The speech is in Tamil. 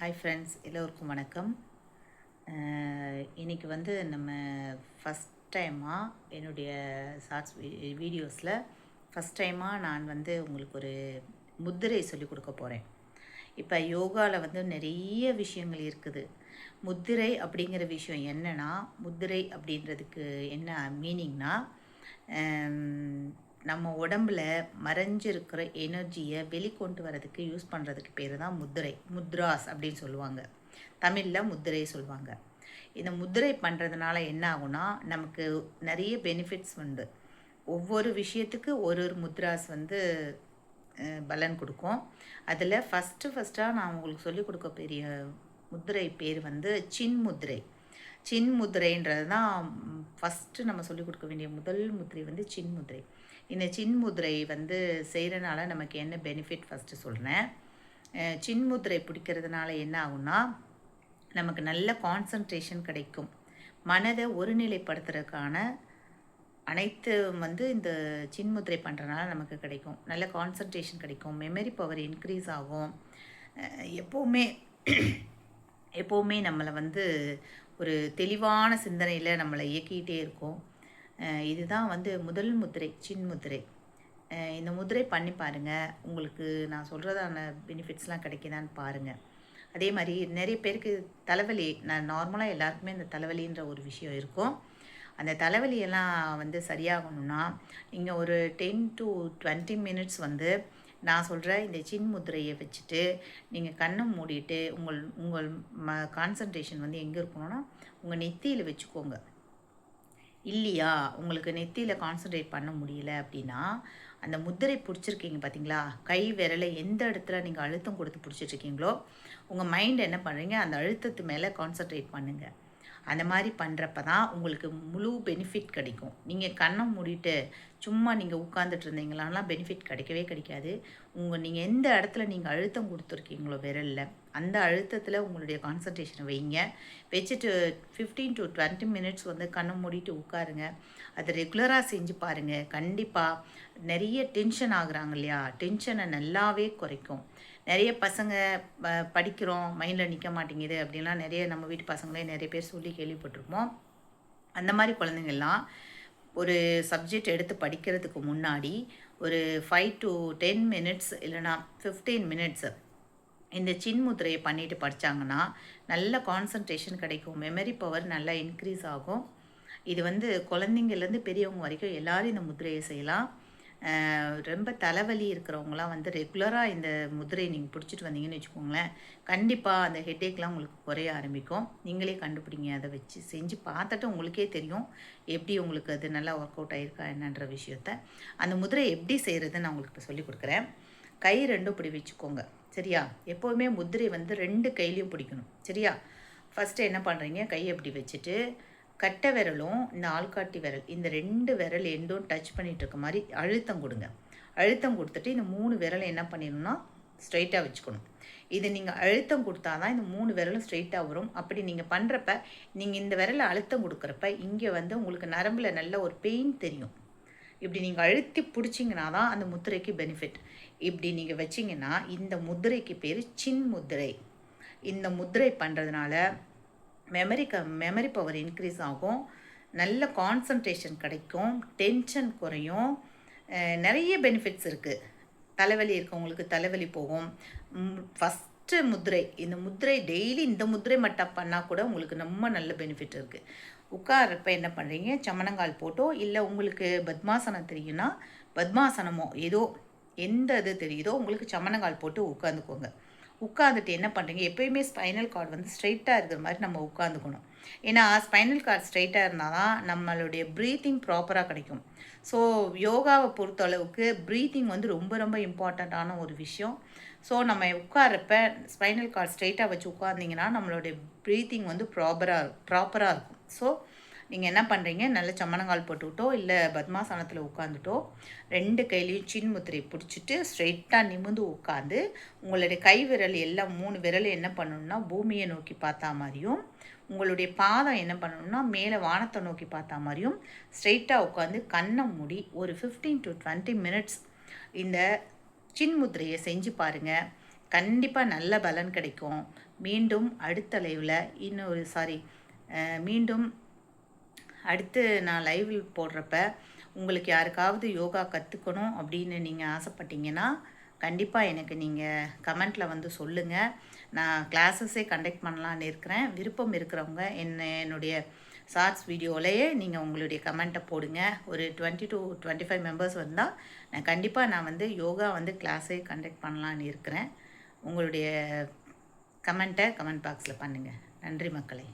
ஹாய் ஃப்ரெண்ட்ஸ் எல்லோருக்கும் வணக்கம். இன்றைக்கி வந்து நம்ம ஃபஸ்ட் டைமாக என்னுடைய ஷார்ட்ஸ் வீடியோஸில் ஃபஸ்ட் டைமாக நான் வந்து உங்களுக்கு ஒரு முத்திரை சொல்லிக் கொடுக்க போகிறேன் இப்போ யோகாவில் வந்து நிறைய விஷயங்கள் இருக்குது. முத்திரை அப்படிங்கிற விஷயம் என்னன்னா முத்திரை அப்படின்றதுக்கு என்ன மீனிங்னா நம்ம உடம்புல மறைஞ்சிருக்கிற எனர்ஜியை வெளிக்கொண்டு வரதுக்கு யூஸ் பண்ணுறதுக்கு பேர் தான் முத்திரை முத்ராஸ் அப்படின்னு சொல்லுவாங்க. தமிழில் முத்திரை சொல்லுவாங்க. இந்த முத்திரை பண்ணுறதுனால என்ன ஆகும்னா நமக்கு நிறைய பெனிஃபிட்ஸ் உண்டு. ஒவ்வொரு விஷயத்துக்கு ஒரு ஒரு முத்ராஸ் வந்து பலன் கொடுக்கும். அதில் ஃபஸ்ட்டு ஃபஸ்ட்டாக நான் உங்களுக்கு சொல்லிக் கொடுக்க பெரிய முத்திரை பேர் வந்து சின் முத்திரை சின் முதிரைன்றது தான் ஃபஸ்ட்டு நம்ம சொல்லிக் கொடுக்க வேண்டிய முதல் முத்திரை வந்து சின் முதிரை. இந்த சின் முதிரை வந்து செய்கிறனால நமக்கு என்ன பெனிஃபிட் ஃபஸ்ட்டு சொல்கிறேன் சின் முதிரை பிடிக்கிறதுனால என்ன ஆகும்னா நமக்கு நல்ல கான்சன்ட்ரேஷன் கிடைக்கும். மனதை ஒருநிலைப்படுத்துறதுக்கான அனைத்து வந்து இந்த சின்முத்திரை பண்ணுறனால நமக்கு கிடைக்கும். நல்ல கான்சன்ட்ரேஷன் கிடைக்கும். மெமரி பவர் இன்க்ரீஸ் ஆகும். எப்போவுமே எப்போவுமே நம்மளை வந்து ஒரு தெளிவான சிந்தனையில் நம்மளை இயக்கிக்கிட்டே இருக்கும். இதுதான் வந்து முதல் முத்திரை சின் முத்திரை. இந்த முதிரை பண்ணி பாருங்கள் உங்களுக்கு நான் சொல்கிறதான பெனிஃபிட்ஸ்லாம் கிடைக்குதான்னு பாருங்கள் அதே மாதிரி நிறைய பேருக்கு தலைவலி நான் நார்மலாக எல்லாருக்குமே இந்த தலைவலின்ற ஒரு விஷயம் இருக்கும். அந்த தலைவலியெல்லாம் வந்து சரியாகணும்னா நீங்கள் ஒரு டென் டு டுவெண்ட்டி மினிட்ஸ் வந்து நான் சொல்கிற இந்த சின் முத்திரையை வச்சுட்டு நீங்கள் கண்ணை மூடிட்டு உங்கள் உங்கள் ம கான்சன்ட்ரேஷன் வந்து எங்கே இருக்கணும்னா உங்கள் நெத்தியில் வச்சுக்கோங்க. இல்லையா? உங்களுக்கு நெத்தியில் கான்சன்ட்ரேட் பண்ண முடியல அப்படின்னா அந்த முத்திரை பிடிச்சிருக்கீங்க பார்த்தீங்களா கை விரலை எந்த இடத்துல நீங்கள் அழுத்தம் கொடுத்து பிடிச்சிட்ருக்கீங்களோ உங்கள் மைண்ட் என்ன பண்ணுறீங்க அந்த அழுத்தத்து மேலே கான்சன்ட்ரேட் பண்ணுங்கள் அந்த மாதிரி பண்ணுறப்ப தான் உங்களுக்கு முழு பெனிஃபிட் கிடைக்கும். நீங்கள் கண்ணை மூடிட்டு சும்மா நீங்கள் உட்காந்துட்டு இருந்தீங்களான்னா பெனிஃபிட் கிடைக்கவே கிடைக்காது. உங்கள் நீங்கள் எந்த இடத்துல நீங்கள் அழுத்தம் கொடுத்துருக்கீங்களோ விரலில் அந்த அழுத்தத்தில் உங்களுடைய கான்சன்ட்ரேஷனை வைங்க. வச்சுட்டு ஃபிஃப்டீன் டு டுவெண்ட்டி மினிட்ஸ் வந்து கண்ணை மூடிட்டு உட்காருங்க. அதை ரெகுலராக செஞ்சு பாருங்கள் கண்டிப்பாக நிறைய டென்ஷன் ஆகுறாங்க இல்லையா? டென்ஷனை நல்லாவே குறைக்கும். நிறைய பசங்க படிக்கிறோம் மைண்டில் நிற்க மாட்டேங்குது அப்படின்லாம் நிறைய நம்ம வீட்டு பசங்களே நிறைய பேர் சொல்லி கேள்விப்பட்டிருப்போம். அந்த மாதிரி குழந்தைங்கள்லாம் ஒரு சப்ஜெக்ட் எடுத்து படிக்கிறதுக்கு முன்னாடி ஒரு ஃபைவ் டு டென் மினிட்ஸ் இல்லைனா ஃபிஃப்டீன் மினிட்ஸ் இந்த சின்முத்திரையை பண்ணிட்டு படித்தாங்கன்னா நல்ல கான்சன்ட்ரேஷன் கிடைக்கும் மெமரி பவர் நல்லா இன்க்ரீஸ் ஆகும். இது வந்து குழந்தைங்கள்லேருந்து பெரியவங்க வரைக்கும் எல்லோரும் இந்த முத்திரையை செய்யலாம். ரொம்ப தலைவலி இருக்கிறவங்களாம் வந்து ரெகுலராக இந்த முதிரையை நீங்கள் பிடிச்சிட்டு வந்தீங்கன்னு வச்சுக்கோங்களேன் கண்டிப்பாக அந்த ஹெட்டேக்லாம் உங்களுக்கு குறைய ஆரம்பிக்கும். நீங்களே கண்டுபிடிங்க அதை வச்சு செஞ்சு பார்த்துட்டு உங்களுக்கே தெரியும் எப்படி உங்களுக்கு அது நல்லா ஒர்க் அவுட் ஆயிருக்கா என்னன்ற விஷயத்த. அந்த முதிரை எப்படி செய்கிறதுன்னு நான் உங்களுக்கு இப்போ சொல்லி கொடுக்குறேன். கை ரெண்டும் இப்படி வச்சுக்கோங்க சரியா? எப்போவுமே முதிரை வந்து ரெண்டு கையிலையும் பிடிக்கணும் சரியா? ஃபஸ்ட்டு என்ன பண்ணுறீங்க கையை இப்படி வச்சுட்டு கட்டை விரலும் இந்த ஆள்காட்டி விரல் இந்த ரெண்டு விரல் எண்டும் டச் பண்ணிட்டு இருக்க மாதிரி அழுத்தம் கொடுங்க. அழுத்தம் கொடுத்துட்டு இந்த மூணு விரலை என்ன பண்ணிடணும்னா ஸ்ட்ரைட்டாக வச்சுக்கணும். இது நீங்கள் அழுத்தம் கொடுத்தா தான் இந்த மூணு விரலும் ஸ்ட்ரைட்டாக வரும். அப்படி நீங்கள் பண்ணுறப்ப நீங்கள் இந்த விரலை அழுத்தம் கொடுக்குறப்ப இங்கே வந்து உங்களுக்கு நரம்பில் நல்ல ஒரு பெயின் தெரியும். இப்படி நீங்கள் அழுத்தி பிடிச்சிங்கன்னா தான் அந்த முத்திரைக்கு பெனிஃபிட் இப்படி நீங்கள் வச்சிங்கன்னா இந்த முத்திரைக்கு பேர் சின் முத்திரை. இந்த முத்திரை பண்ணுறதுனால மெமரி க மெமரி பவர் இன்க்ரீஸ் ஆகும். நல்ல கான்சன்ட்ரேஷன் கிடைக்கும். டென்ஷன் குறையும். நிறைய பெனிஃபிட்ஸ் இருக்குது தலைவலி இருக்கவங்களுக்கு தலைவலி போகும். ஃபஸ்ட்டு முதிரை. இந்த முத்திரை டெய்லி இந்த முத்திரை மட்டும் பண்ணால் கூட உங்களுக்கு ரொம்ப நல்ல பெனிஃபிட் இருக்குது உட்கார்றப்ப என்ன பண்ணுறீங்க சமணங்கால் போட்டோ இல்லை உங்களுக்கு பத்மாசனம் தெரியும்னா பத்மாசனமோ ஏதோ எந்த இது தெரியுதோ உங்களுக்கு சமணங்கால் போட்டு உட்காந்துக்கோங்க. உட்காந்துட்டு என்ன பண்ணுறீங்க எப்போயுமே ஸ்பைனல் கார்டு வந்து ஸ்ட்ரைட்டாக இருக்கிற மாதிரி நம்ம உட்காந்துக்கணும் ஏன்னா ஸ்பைனல் கார்டு ஸ்ட்ரைட்டாக இருந்தால் தான் நம்மளுடைய ப்ரீத்திங் ப்ராப்பராக கிடைக்கும். ஸோ யோகாவை பொறுத்த அளவுக்கு ப்ரீத்திங் வந்து ரொம்ப ரொம்ப இம்பார்ட்டண்ட்டான ஒரு விஷயம். ஸோ நம்ம உட்கார்றப்ப ஸ்பைனல் கார்டு ஸ்ட்ரைட்டாக வச்சு உட்காந்திங்கன்னா நம்மளுடைய ப்ரீத்திங் வந்து ப்ராப்பராக ப்ராப்பராக இருக்கும். ஸோ நீங்கள் என்ன பண்ணுறீங்க நல்ல சம்மணங்கால் போட்டுக்கிட்டோ இல்லை பத்மாசனத்தில் உட்காந்துட்டோ ரெண்டு கையிலையும் சின் முத்திரை பிடிச்சிட்டு ஸ்ட்ரெயிட்டாக நிமிர்ந்து உட்காந்து உங்களுடைய கை விரல் எல்லாம் மூணு விரல் என்ன பண்ணணும்னா பூமியை நோக்கி பார்த்தா மாதிரியும் உங்களுடைய பாதம் என்ன பண்ணணும்னா மேலே வானத்தை நோக்கி பார்த்தா மாதிரியும் ஸ்ட்ரெயிட்டாக உட்காந்து கண்ணை மூடி ஒரு ஃபிஃப்டீன் டு டுவெண்ட்டி மினிட்ஸ் இந்த சின் முத்திரையை செஞ்சு பாருங்கள் கண்டிப்பாக நல்ல பலன் கிடைக்கும். மீண்டும் அடுத்த லைவில் இன்னொரு சாரி மீண்டும் அடுத்து நான் லைவ் போடுறப்ப உங்களுக்கு யாருக்காவது யோகா கற்றுக்கணும் அப்படின்னு நீங்கள் ஆசைப்பட்டீங்கன்னா கண்டிப்பாக எனக்கு நீங்கள் கமெண்ட்டில் வந்து சொல்லுங்கள் நான் கிளாஸஸே கண்டக்ட் பண்ணலான்னு இருக்கிறேன். விருப்பம் இருக்கிறவங்க என்ன என்னுடைய ஷார்ட்ஸ் வீடியோவிலையே நீங்கள் உங்களுடைய கமெண்ட்டை போடுங்க. ஒரு twenty to twenty five members வந்தால் நான் கண்டிப்பாக நான் வந்து யோகா வந்து கிளாஸே கண்டக்ட் பண்ணலான்னு இருக்கிறேன். உங்களுடைய கமெண்ட்டை கமெண்ட் பாக்ஸில் பண்ணுங்கள் நன்றி மக்களை.